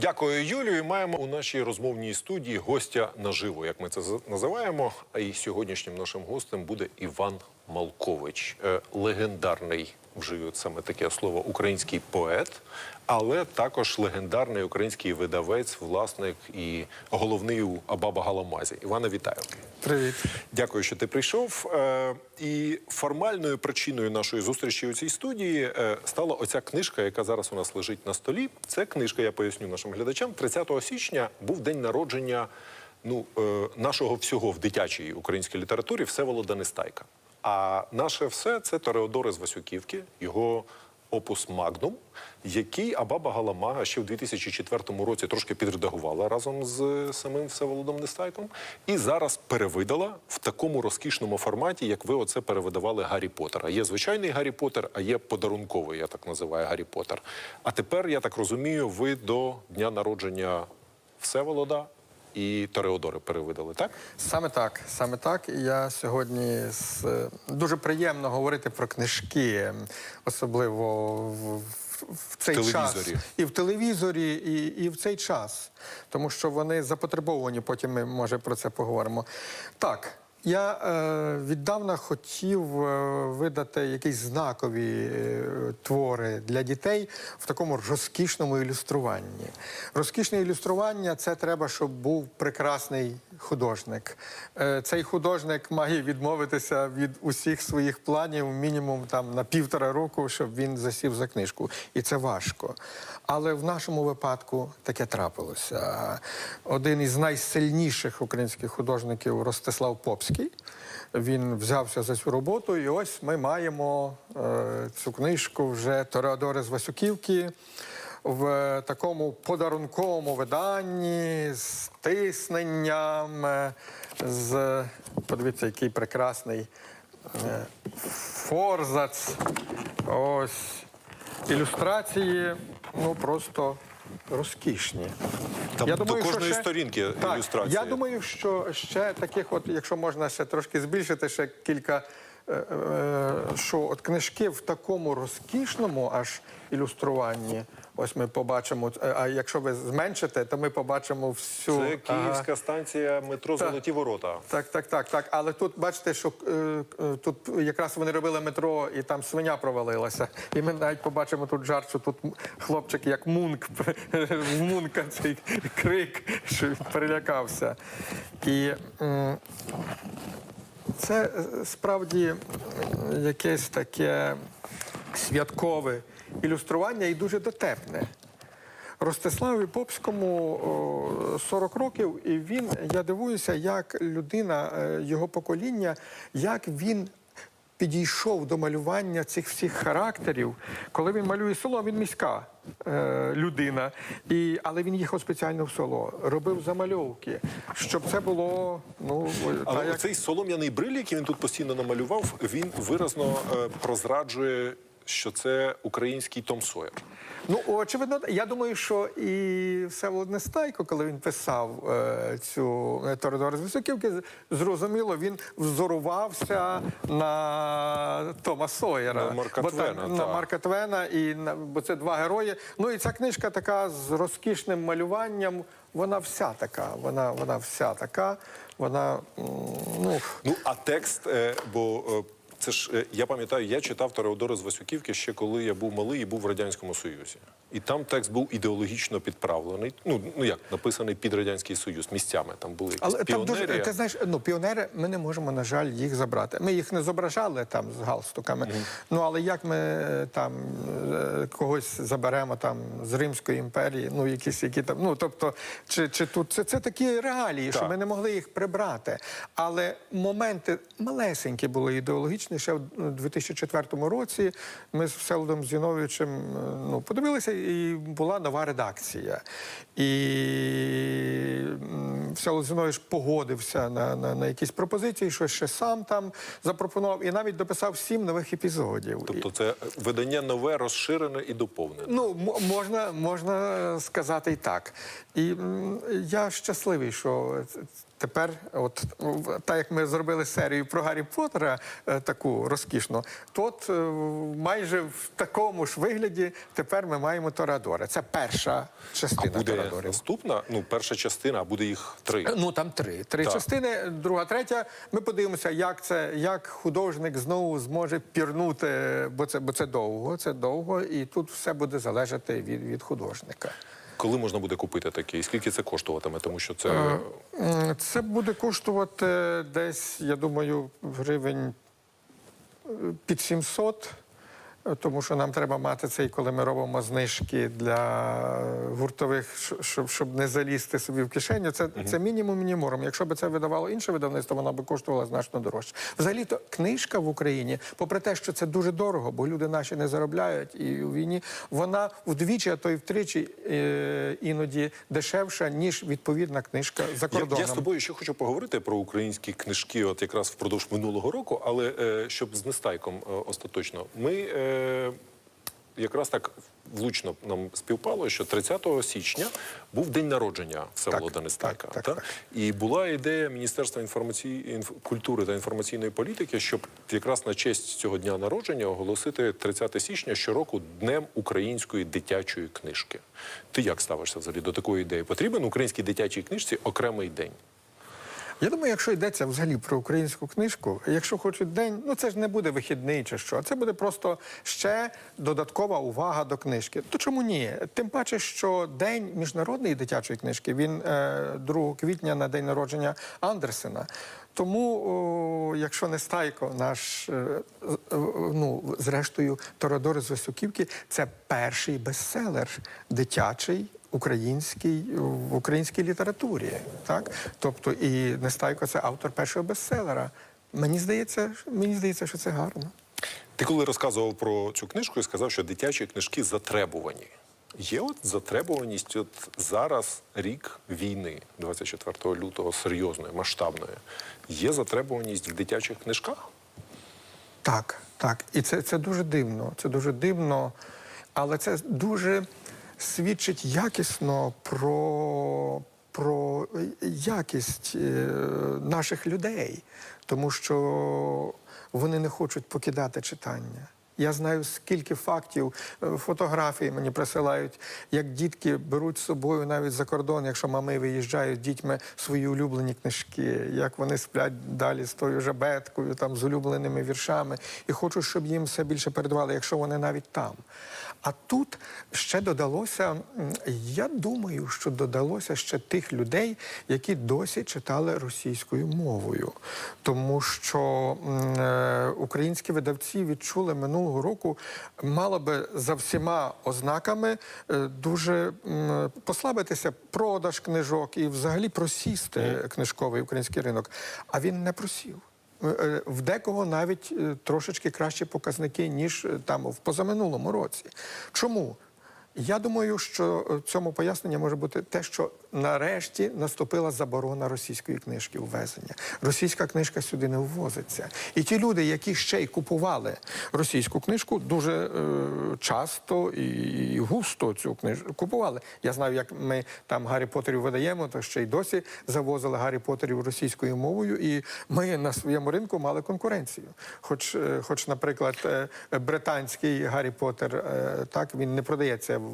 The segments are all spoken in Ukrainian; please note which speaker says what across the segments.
Speaker 1: Дякую, Юлію. Маємо у нашій розмовній студії гостя наживо, як ми це називаємо. А і сьогоднішнім нашим гостем буде Іван Малкович, Е, легендарний, вживу саме таке слово, український поет, але також легендарний український видавець, власник і головний у Абаба Галамазі. Івана, вітаю.
Speaker 2: Привіт.
Speaker 1: Дякую, що ти прийшов. Е, І формальною причиною нашої зустрічі у цій студії е, стала оця книжка, яка зараз у нас лежить на столі. Це книжка, я поясню нашим глядачам. 30 січня був день народження ну, нашого всього в дитячій українській літературі Всеволода Нестайка. А наше все це Тореодор із Васюківки, його опус Магнум, який Абаба Галамага ще в 2004 році трошки підредагувала разом з самим Всеволодом Нестайком, і зараз перевидала в такому розкішному форматі, як ви оце перевидавали Гаррі Поттера. Є звичайний Гаррі Поттер, а є подарунковий, я так називаю Гаррі Поттер. А тепер, я так розумію, ви до дня народження Всеволода і Тореодори перевидали, так?
Speaker 2: Саме так, саме так. Я сьогодні з дуже приємно говорити про книжки, особливо в, в, в цей
Speaker 1: телевізорі.
Speaker 2: час і в телевізорі, і, і в цей час, тому що вони запотребовані. Потім ми може про це поговоримо. Так. Я е, віддавна хотів е, видати якісь знакові е, твори для дітей в такому розкішному ілюструванні. Розкішне ілюстрування це треба, щоб був прекрасний художник. Е, цей художник має відмовитися від усіх своїх планів мінімум там на півтора року, щоб він засів за книжку. І це важко. Але в нашому випадку таке трапилося. Один із найсильніших українських художників Ростислав Попський. Він взявся за цю роботу, і ось ми маємо е, цю книжку вже Тореодори з Васюківки в такому подарунковому виданні з тисненням, е, з подивіться, який прекрасний е, форзац. Ось ілюстрації, ну просто розкішні.
Speaker 1: Там до кожної сторінки
Speaker 2: так,
Speaker 1: ілюстрація.
Speaker 2: Я думаю, що ще таких, от, якщо можна ще трошки збільшити, ще кілька. Е, е, Що от книжки в такому розкішному аж ілюструванні. Ось ми побачимо. е, А якщо ви зменшите, то ми побачимо всю
Speaker 1: Це київська станція метро Золоті Ворота.
Speaker 2: Так, так, так, так. Але тут бачите, що тут якраз вони робили метро, і там свиня провалилася. І ми навіть побачимо тут жарт, що тут хлопчик як мунк, в мунка цей крик, що він перелякався. І це е, справді якесь таке святкове ілюстрування і дуже дотепне. Ростиславі Попському о, 40 років, і він, я дивуюся, як людина е, його покоління, як він підійшов до малювання цих всіх характерів. Коли він малює село, він міська е, людина, і, але він їхав спеціально в село, робив замальовки, щоб це було ну,
Speaker 1: Але
Speaker 2: та, як...
Speaker 1: цей солом'яний бриль, який він тут постійно намалював, він виразно е, прозраджує, що це український Том Сойер.
Speaker 2: Ну, очевидно, я думаю, що і Всеволод Нестайко, коли він писав е, цю е, Торедор з Високівки, зрозуміло, він взорувався на Тома Сойера.
Speaker 1: На Марка
Speaker 2: бо
Speaker 1: Твена,
Speaker 2: на
Speaker 1: так.
Speaker 2: Марка Твена, і на, бо це два герої. Ну і ця книжка така з розкішним малюванням. Вона вся така. Вона, вона вся така. Вона ну.
Speaker 1: Ну а текст, е, бо е, це ж е, я пам'ятаю, я читав Тореодора з Васюківки ще коли я був малий і був в радянському союзі, і там текст був ідеологічно підправлений. Ну ну як написаний під радянський союз місцями. Там були якісь
Speaker 2: Але там дуже ти знаєш, ну піонери ми не можемо, на жаль, їх забрати. Ми їх не зображали там з галстуками. Ну але як ми е, там е, когось заберемо там з Римської імперії, ну якісь які там, ну тобто, чи, чи тут це, це такі реалії, що ми не могли їх прибрати. Але моменти малесенькі були ідеологічні. Ще в 2004 році ми з Всеволодом Зіновичем е, ну, подивилися, і була нова редакція. І Всеволод погодився на, на, на якісь пропозиції, що ще сам там запропонував, і навіть дописав сім нових епізодів.
Speaker 1: Тобто це видання нове, розширене і доповнене.
Speaker 2: Ну, можна, можна сказати і так. І я щасливий, що Тепер, от в- так як ми зробили серію про Гаррі Поттера, е, таку розкішну, то от е, майже в такому ж вигляді тепер ми маємо Торадори. Це перша частина
Speaker 1: Буде
Speaker 2: Торадорів.
Speaker 1: наступна, ну, перша частина, а буде їх три.
Speaker 2: Ну там три. Три
Speaker 1: Так.
Speaker 2: частини, друга, третя. Ми подивимося, як це, як художник знову зможе пірнути, бо це, бо це довго, це довго, і тут все буде залежати від, від художника.
Speaker 1: Коли можна буде купити таке? І скільки це коштуватиме? Тому що це
Speaker 2: Це буде коштувати десь, я думаю, гривень е, під 700, е, тому що нам треба мати цей, коли ми робимо знижки для гуртових, щоб, щоб не залізти собі в кишеню. Це, це мінімум мінімум. Якщо б це видавало інше видавництво, воно б коштувало значно дорожче. Взагалі-то книжка в Україні, попри те, що це дуже дорого, бо люди наші не заробляють і у війні, вона вдвічі, а то й втричі е, іноді дешевша, ніж відповідна книжка за
Speaker 1: Я,
Speaker 2: кордоном.
Speaker 1: я з тобою ще хочу поговорити про українські книжки, от якраз впродовж минулого року, але е, щоб з нестайком е, остаточно. Ми якраз так влучно нам співпало, що 30 січня був день народження Всеволода Нестайка.
Speaker 2: так, так,
Speaker 1: та?
Speaker 2: так.
Speaker 1: І була ідея Міністерства інформації інф- культури та інформаційної політики, щоб якраз на честь цього дня народження оголосити 30 січня щороку днем української дитячої книжки. Ти як ставишся взагалі до такої ідеї? Потрібен українській дитячій книжці окремий день?
Speaker 2: Я думаю, якщо йдеться взагалі про українську книжку, якщо хочуть день, ну це ж не буде вихідний чи що, це буде просто ще додаткова увага до книжки. То чому ні? Тим паче, що день міжнародної дитячої книжки він е, 2 квітня на день народження Андерсена. Тому, о, якщо не стайко, наш е, е, ну зрештою Торадори з Високівки, це перший бестселер дитячий українській в українській літературі, так тобто і Нестайко це автор першого бестселера. Мені здається, мені здається, що це гарно.
Speaker 1: Ти коли розказував про цю книжку і сказав, що дитячі книжки затребувані. Є от затребуваність от зараз рік війни, 24 лютого, серйозної, масштабної. Є затребуваність в дитячих книжках?
Speaker 2: Так, так. І це, це дуже дивно. Це дуже дивно, але це дуже свідчить якісно про, про якість е, наших людей, тому що вони не хочуть покидати читання. Я знаю, скільки фактів, е, фотографії мені присилають, як дітки беруть з собою навіть за кордон, якщо мами виїжджають з дітьми свої улюблені книжки, як вони сплять далі з тою жабеткою, там з улюбленими віршами, і хочуть, щоб їм все більше передавали, якщо вони навіть там. А тут ще додалося, я думаю, що додалося ще тих людей, які досі читали російською мовою, тому що е, українські видавці відчули минулого року, мало би за всіма ознаками е, дуже послабитися продаж книжок і взагалі просісти книжковий український ринок. А він не просів. Е, е, В декого навіть трошечки кращі показники, ніж там в позаминулому році. Чому? Я думаю, що е, цьому пояснення може бути те, що нарешті наступила заборона російської книжки ввезення. Російська книжка сюди не ввозиться. І ті люди, які ще й купували російську книжку, дуже е, часто і, густо цю книжку купували. Я знаю, як ми там Гаррі Поттерів видаємо, то ще й досі завозили Гаррі Поттерів російською мовою, і ми на своєму ринку мали конкуренцію. Хоч, е, хоч наприклад, е, британський Гаррі Поттер, е, так він не продається в,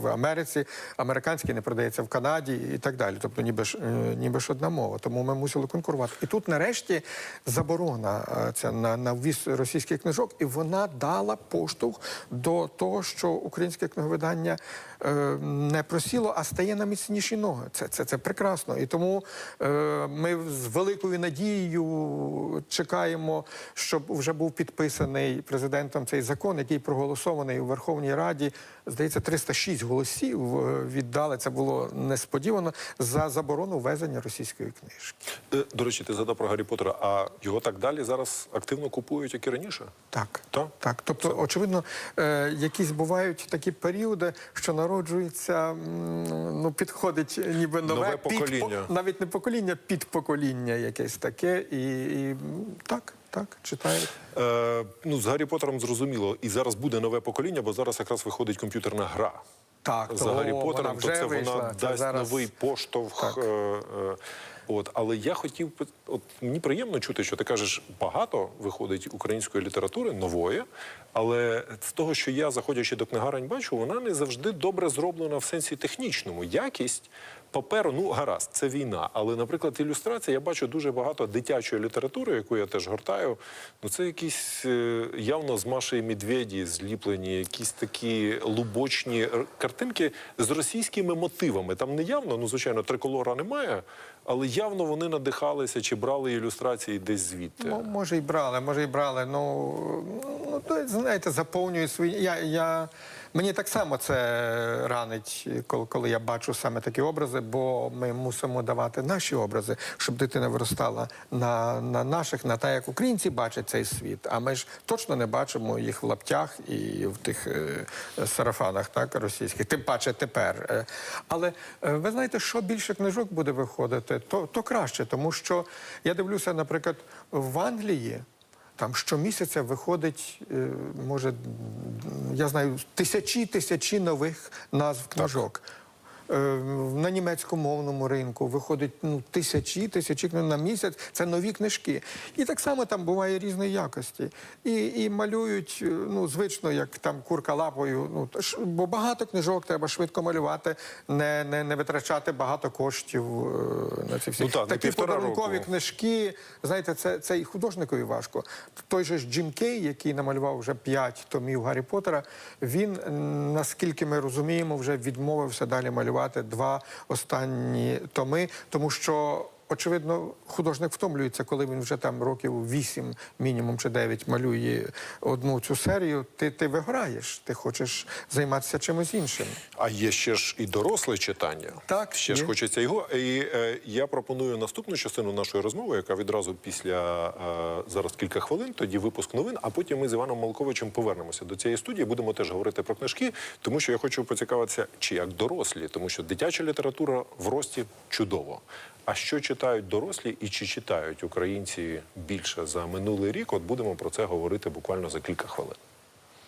Speaker 2: в Америці, американський не продається в Канаді і так далі. Тобто, ніби ж е, ніби ж одна мова. Тому ми мусили конкурувати. І тут, нарешті, заборона е, ця на, на ввіз російських книжок, і вона дала поштовх до того, що українське книговидання е, не просіло, а стає на міцніші ноги. Це, це, це прекрасно. І тому е, ми з великою надією чекаємо, щоб вже був підписаний президентом цей закон, який проголосований у Верховній Раді. Здається, 306 голосів е, віддали. Це було несподівано за заборону ввезення російської книжки.
Speaker 1: Е, До речі, ти згадав про Гаррі Поттера, а його так далі зараз активно купують, як і раніше?
Speaker 2: Так,
Speaker 1: Так?
Speaker 2: так. Тобто, очевидно, е, якісь бувають такі періоди, що народжується, ну підходить ніби нове,
Speaker 1: Нове покоління.
Speaker 2: навіть не покоління, підпокоління якесь таке, і, і так, так, читають.
Speaker 1: Е, ну, з Гаррі Поттером зрозуміло. І зараз буде нове покоління, бо зараз якраз виходить комп'ютерна гра.
Speaker 2: Так,
Speaker 1: За Гаррі Поттером, то це
Speaker 2: вийшла.
Speaker 1: вона
Speaker 2: Це
Speaker 1: дасть
Speaker 2: зараз-
Speaker 1: новий поштовх.
Speaker 2: Так.
Speaker 1: Е, е, От, але я хотів от мені приємно чути, що ти кажеш, багато виходить української літератури нової, але з того, що я, заходячи до книгарень, бачу, вона не завжди добре зроблена в сенсі технічному. Якість паперу, ну гаразд, це війна. Але, наприклад, ілюстрація, я бачу дуже багато дитячої літератури, яку я теж гортаю. Ну це якісь е, явно з Маші і Медведі зліплені, якісь такі лубочні картинки з російськими мотивами. Там не явно, ну звичайно, триколора немає, але явно вони надихалися чи брали ілюстрації десь звідти.
Speaker 2: Ну, може, і брали, може, і брали. Ну, ну то, знаєте, заповнює свої. Я, я... Мені так само це ранить, коли, я бачу саме такі образи, бо ми мусимо давати наші образи, щоб дитина виростала на, на наших, на те, як українці бачать цей світ. А ми ж точно не бачимо їх в лаптях і в тих е, сарафанах, так, російських, тим паче тепер. Е, Але е, ви знаєте, що більше книжок буде виходити, то, то краще, тому що я дивлюся, наприклад, в Англії. Там щомісяця виходить, е, може, я знаю, тисячі тисячі нових назв книжок. Е, На німецькомовному ринку виходить ну, тисячі тисячі книг на місяць. Це нові книжки. І так само там буває різної якості. І, і малюють, е, ну, звично, як там курка лапою. Ну, бо багато книжок треба швидко малювати, не, не, не витрачати багато коштів е, на ці всі.
Speaker 1: Ну так,
Speaker 2: Такі подарункові
Speaker 1: року.
Speaker 2: книжки, знаєте, це, це і художникові важко. Той же ж Джим Кей, який намалював вже п'ять томів Гаррі Поттера, він, наскільки ми розуміємо, вже відмовився далі малювати два останні томи, тому що. Очевидно, художник втомлюється, коли він вже там років вісім, мінімум чи дев'ять малює одну цю серію. Ти, ти виграєш, ти хочеш займатися чимось іншим.
Speaker 1: А є ще ж і доросле читання.
Speaker 2: Так,
Speaker 1: ще ж хочеться його. І е, я пропоную наступну частину нашої розмови, яка відразу після е, зараз кілька хвилин, тоді випуск новин. А потім ми з Іваном Малковичем повернемося до цієї студії. Будемо теж говорити про книжки, тому що я хочу поцікавитися, чи як дорослі, тому що дитяча література в рості чудово. А що читають дорослі і чи читають українці більше за минулий рік? От будемо про це говорити буквально за кілька хвилин.